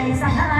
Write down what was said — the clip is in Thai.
ใส่อะ